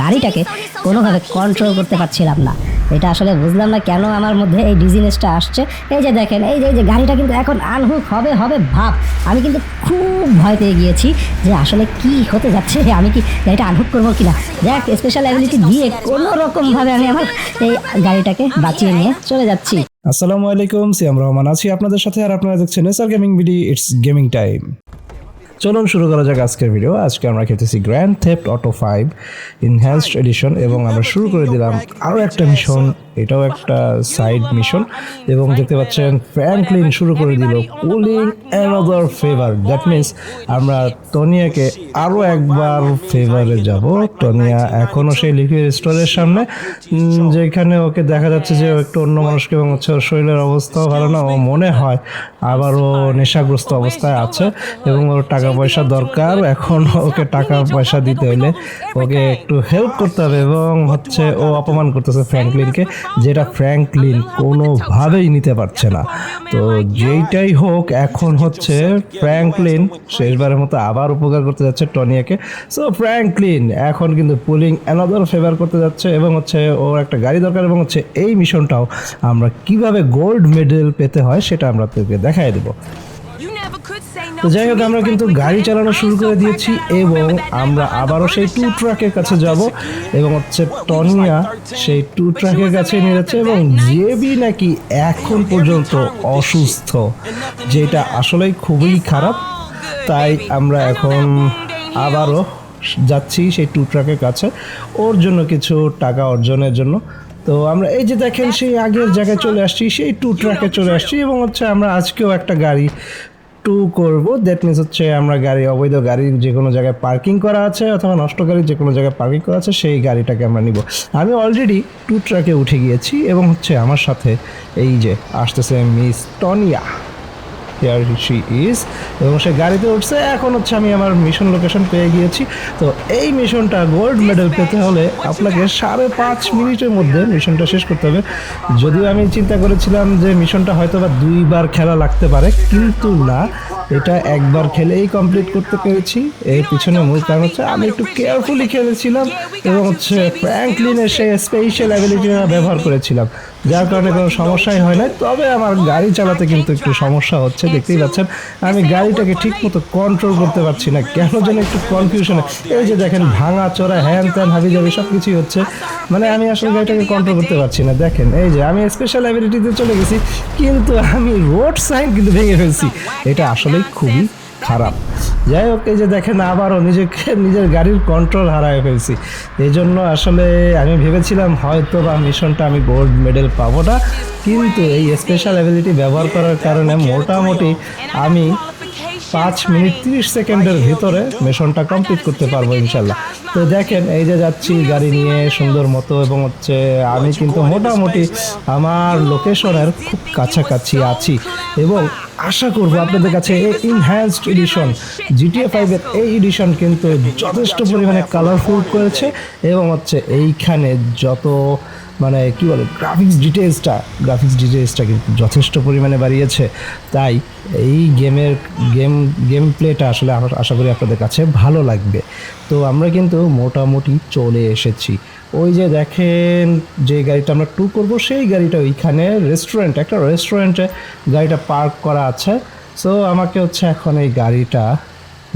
গাড়িটাকে কোনোভাবে কন্ট্রোল করতে পারছিলাম না। এটা আসলে বুঝলাম না কেন আমার মধ্যে এই ডিজিনেসটা আসছে। এই যে দেখেন, এই যে গাড়িটা কিন্তু এখন আনহুক হবে হবে, ভাব। আমি কিন্তু খুব ভয় পেয়ে গিয়েছি যে আসলে কি হতে যাচ্ছে, আমি কি গাড়িটা আনহুক করব কিনা। দেখ স্পেশাল অ্যাবিলিটি দিয়ে কোনো রকমভাবে আমি আমার এই গাড়িটাকে বাঁচিয়ে নিয়ে চলে যাচ্ছি। আসসালামু আলাইকুম, সিয়াম রহমান আছি আপনাদের সাথে, আর আপনারা দেখছেন এসআর গেমিং ভিডি ইটস গেমিং টাইম চলুন শুরু করা যাক আজকের ভিডিও আজকে আমরা খেলতেছি grand theft auto five enhanced edition এবং আমরা শুরু করে দিলাম আরও একটা মিশন এটাও একটা সাইড মিশন এবং দেখতে পাচ্ছেন ফ্র্যাঙ্কলিন শুরু করে দিল pulling another favour that means আমরা টনিয়াকে আরও একবার ফেভারে যাব। টনিয়া এখনও সেই লিকুইড স্টোরের সামনে যেখানে ওকে দেখা যাচ্ছে যে ও একটু অন্য মানুষকে এবং হচ্ছে ওর শরীরের অবস্থাও ভালো না ও মনে হয় আবারও নেশাগ্রস্ত অবস্থায় আছে এবং ওর টাকা পয়সা দরকার এখন ওকে টাকা পয়সা দিতে হলে ওকে একটু হেল্প করতে হবে এবং হচ্ছে ও অপমান করতেছে ফ্র্যাঙ্কলিনকে যেটা ফ্র্যাঙ্কলিন কোনোভাবেই নিতে পারছে না। তো যেইটাই হোক, এখন হচ্ছে ফ্র্যাঙ্কলিন শেষবারের মতো আবার উপকার করতে যাচ্ছে টনিয়াকে। সো ফ্র্যাঙ্কলিন এখন কিন্তু পুলিং অ্যানাদার ফেভার করতে যাচ্ছে এবং হচ্ছে ওর একটা গাড়ি দরকার এবং হচ্ছে এই মিশনটাও আমরা কীভাবে গোল্ড মেডেল পেতে হয় সেটা আমরা তোকে দেখাই দেবো। যাই হোক আমরা কিন্তু গাড়ি চালানো শুরু করে দিয়েছি এবং আমরা আবারও সেই টু ট্রাকের কাছে যাব এবং হচ্ছে টনিয়া সেই টু ট্রাকের কাছে নিয়ে যাচ্ছে এবং জেবি নাকি এখন পর্যন্ত অসুস্থ যেটা আসলেই খুবই খারাপ। তাই আমরা এখন আবারও যাচ্ছি সেই টু ট্রাকের কাছে। ওর জন্য কিছু টাকা অর্জনের জন্য। তো আমরা এই যে দেখেন সেই আগের জায়গায় চলে আসছি সেই টু ট্রাকে চলে আসছি এবং হচ্ছে আমরা আজকেও একটা গাড়ি টু করব দ্যাট মিনস হচ্ছে আমরা গাড়ি, অবৈধ গাড়ি যে কোনো জায়গায় পার্কিং করা আছে অথবা নষ্ট গাড়ি যে কোনো জায়গায় পার্কিং করা আছে, সেই গাড়িটাকে আমরা নিব। আমি অলরেডি টু ট্রাকে উঠে গিয়েছি এবং হচ্ছে আমার সাথে এই যে আসতেছে miss Tonya. Here she is এবং সে গাড়িতে উঠছে। এখন হচ্ছে আমি আমার মিশন লোকেশন পেয়ে গিয়েছি। তো এই মিশনটা গোল্ড মেডেল পেতে হলে আপনাকে সাড়ে পাঁচ মিনিটের মধ্যে মিশনটা শেষ করতে হবে। যদিও আমি চিন্তা করেছিলাম যে মিশনটা হয়তো বা দুইবার খেলা লাগতে পারে কিন্তু না। এটা একবার খেলেই কমপ্লিট করতে পেরেছি। এর পিছনে মূল কারণ হচ্ছে আমি একটু কেয়ারফুলি খেলেছিলাম এবং হচ্ছে ফ্র্যাঙ্কলিনের সেই স্পেশাল অ্যাবিলিটিটা ব্যবহার করেছিলাম। যার কারণে কোনো সমস্যাই হয় না তবে আমার গাড়ি চালাতে কিন্তু একটু সমস্যা হচ্ছে, দেখতেই পাচ্ছেন। আমি গাড়িটাকে ঠিক মতো কন্ট্রোল করতে পারছি না। কেন যেন একটু কনফিউশনে এই যে দেখেন, ভাঙা চোরা হ্যান ত্যান হাবি যাবি সব কিছুই হচ্ছে। মানে আমি আসলে গাড়িটাকে কন্ট্রোল করতে পারছি না। দেখেন, এই যে আমি স্পেশাল অ্যাবিলিটিতে চলে গেছি, কিন্তু আমি রোড সাইন কিন্তু ভেঙে ফেলছি। এটা আসলেই খুবই খারাপ। যাই হোক, এই যে দেখেন, আবারও নিজেকে, নিজের গাড়ির কন্ট্রোল হারায় ফেলছি। এই জন্য আসলে আমি ভেবেছিলাম হয়তো বা মিশনটা আমি গোল্ড মেডেল পাবো না। কিন্তু এই স্পেশাল অ্যাবিলিটি ব্যবহার করার কারণে মোটামুটি আমি পাঁচ মিনিট তিরিশ সেকেন্ডের ভিতরে মিশনটা কমপ্লিট করতে পারব ইনশাল্লাহ তো দেখেন, এই যে যাচ্ছি গাড়ি নিয়ে সুন্দর মতো এবং হচ্ছে আমি কিন্তু মোটামুটি আমার লোকেশনের খুব কাছাকাছি আছি। এবং আশা করব আপনাদের কাছে এই ইনহ্যান্সড এডিশন জিটিএ ফাইভের এই এডিশন কিন্তু যথেষ্ট পরিমাণে কালারফুল করেছে এবং হচ্ছে এইখানে যত মানে কী বলে গ্রাফিক্স ডিটেলসটা গ্রাফিক্স ডিটেলসটা কিন্তু যথেষ্ট পরিমাণে বাড়িয়েছে। তাই এই গেমের গেম গেম প্লেটা আসলে আশা- আশা করি আপনাদের কাছে ভালো লাগবে। তো আমরা কিন্তু মোটামুটি চলে এসেছি। ওই যে দেখেন যে গাড়িটা আমরা ট্যুর করব, সেই গাড়িটা ওইখানে রেস্টুরেন্ট একটা রেস্টুরেন্টে গাড়িটা পার্ক করা আছে। সো আমাকে হচ্ছে এখন এই গাড়িটা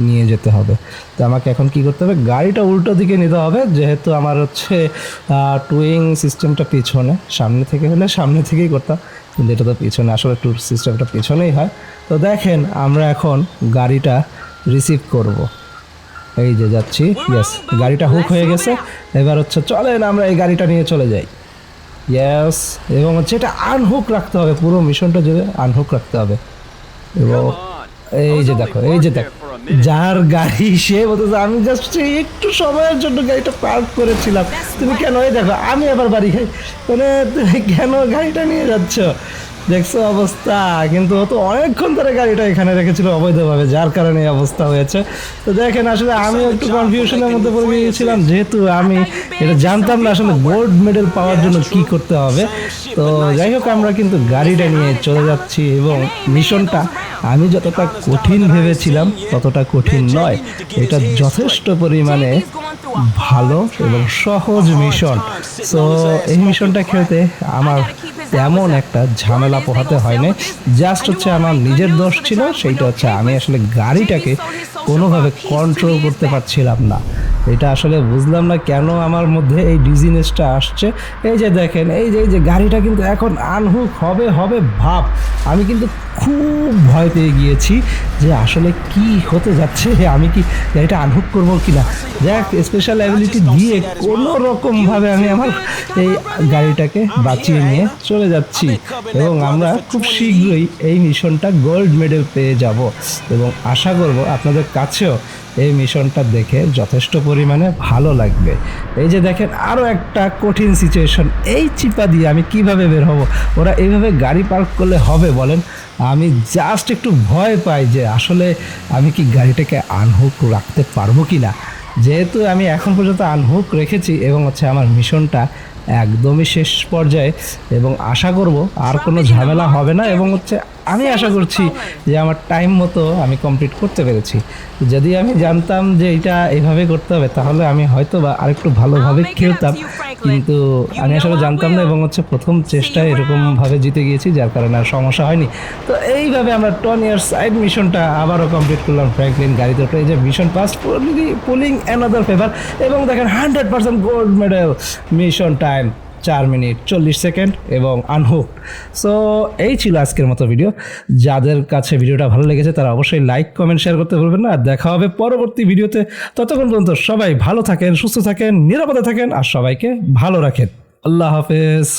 নিয়ে যেতে হবে। তো আমাকে এখন কি করতে হবে? গাড়িটা উল্টো দিকে নিতে হবে, যেহেতু আমার হচ্ছে টুইং সিস্টেমটা পিছনে। সামনে থেকে হলে সামনে থেকেই করতাম, কিন্তু এটা তো পিছনে, আসলে ট্যুর সিস্টেমটা পিছনেই হয়। তো দেখেন, আমরা এখন গাড়িটা রিসিভ করব। এই যে যাচ্ছি ইয়েস গাড়িটা হুক হয়ে গেছে। এবার হচ্ছে চলেন, আমরা এই গাড়িটা নিয়ে চলে যাই। ইয়েস এবং হচ্ছে এটা আনহুক রাখতে হবে, পুরো মিশনটা যদি আনহুক রাখতে হবে। এবং এই যে দেখো, এই যে দেখো, যার গাড়ি সে বলতেছে, আমি জাস্ট একটু সময়ের জন্য গাড়িটা পার্ক করেছিলাম। তুমি কেন এই দেখো, আমি আবার বাড়ি খাই মানে তুমি কেন গাড়িটা নিয়ে যাচ্ছ? দেখছ অবস্থা? কিন্তু ও তো অনেকক্ষণ ধরে গাড়িটা এখানে রেখেছিল অবৈধভাবে যার কারণে এই অবস্থা হয়েছে। তো দেখেন আসলে আমি একটু কনফিউশনের মধ্যে পড়ে গিয়েছিলাম যেহেতু আমি এটা জানতাম না আসলে গোল্ড মেডেল পাওয়ার জন্য কি করতে হবে। তো যাই হোক আমরা কিন্তু গাড়িটা নিয়ে চলে যাচ্ছি এবং মিশনটা আমি যতটা কঠিন ভেবেছিলাম ততটা কঠিন নয়। এটা যথেষ্ট পরিমাণে ভালো এবং সহজ মিশন সো এই মিশনটা খেলতে আমার তেমন একটা ঝামেলা পোহাতে হয়নি। জাস্ট হচ্ছে আমার নিজের দোষ ছিল, সেইটা হচ্ছে আমি আসলে গাড়িটাকে কোনোভাবে কন্ট্রোল করতে পারছিলাম না। এটা আসলে বুঝলাম না কেন আমার মধ্যে এই ডিজিনেসটা আসছে। এই যে দেখেন, এই যে এই যে গাড়িটা কিন্তু এখন আনহুক হবে হবে ভাব। আমি কিন্তু খুব ভয় পেয়ে গিয়েছি যে আসলে কি হতে যাচ্ছে, আমি কি গাড়িটা আনহুক করব কি না যাক স্পেশাল অ্যাবিলিটি দিয়ে কোনো রকমভাবে আমি আমার এই গাড়িটাকে বাঁচিয়ে নিয়ে চলে যাচ্ছি এবং আমরা খুব শীঘ্রই এই মিশনটা গোল্ড মেডেল পেয়ে যাব। এবং আশা করব আপনাদের কাছেও এই মিশনটা দেখে যথেষ্ট পরিমাণে ভালো লাগবে। এই যে দেখেন আরও একটা কঠিন সিচুয়েশন এই চিপা দিয়ে আমি কীভাবে বের হব? ওরা এইভাবে গাড়ি পার্ক করলে হবে বলেন? আমি জাস্ট একটু ভয় পাই যে আসলে আমি কি গাড়িটাকে আনহুক রাখতে পারব কি না যেহেতু আমি এখন পর্যন্ত আনহুক রেখেছি এবং হচ্ছে আমার মিশনটা একদমই শেষ পর্যায়ে এবং আশা করব আর কোনো ঝামেলা হবে না এবং হচ্ছে আমি আশা করছি যে আমার টাইম মতো আমি কমপ্লিট করতে পেরেছি। যদি আমি জানতাম যে এটা এইভাবে করতে হবে তাহলে আমি হয়তো বা আরেকটু ভালোভাবে খেলতাম। কিন্তু আমি আসলে জানতাম না এবং হচ্ছে প্রথম চেষ্টায় এরকমভাবে জিতে গিয়েছি যার কারণে আর সমস্যা হয়নি। তো এইভাবে আমরা টন ইয়ার সাইড মিশনটা আবারও কমপ্লিট করলাম ফ্র্যাঙ্কলিন গাড়িতে উঠে এই যে mission pass pulling another favour এবং দেখেন hundred percent gold medal mission time চার মিনিট চল্লিশ সেকেন্ড এবং আনহুক সো এই ছিল আজকের মতো ভিডিও যাদের কাছে ভিডিওটা ভালো লেগেছে, তারা অবশ্যই লাইক কমেন্ট শেয়ার করতে ভুলবেন না। আর দেখা হবে পরবর্তী ভিডিওতে ততক্ষণ পর্যন্ত সবাই ভালো থাকেন, সুস্থ থাকেন, নিরাপদে থাকেন, আর সবাইকে ভালো রাখেন। আল্লাহ হাফেজ।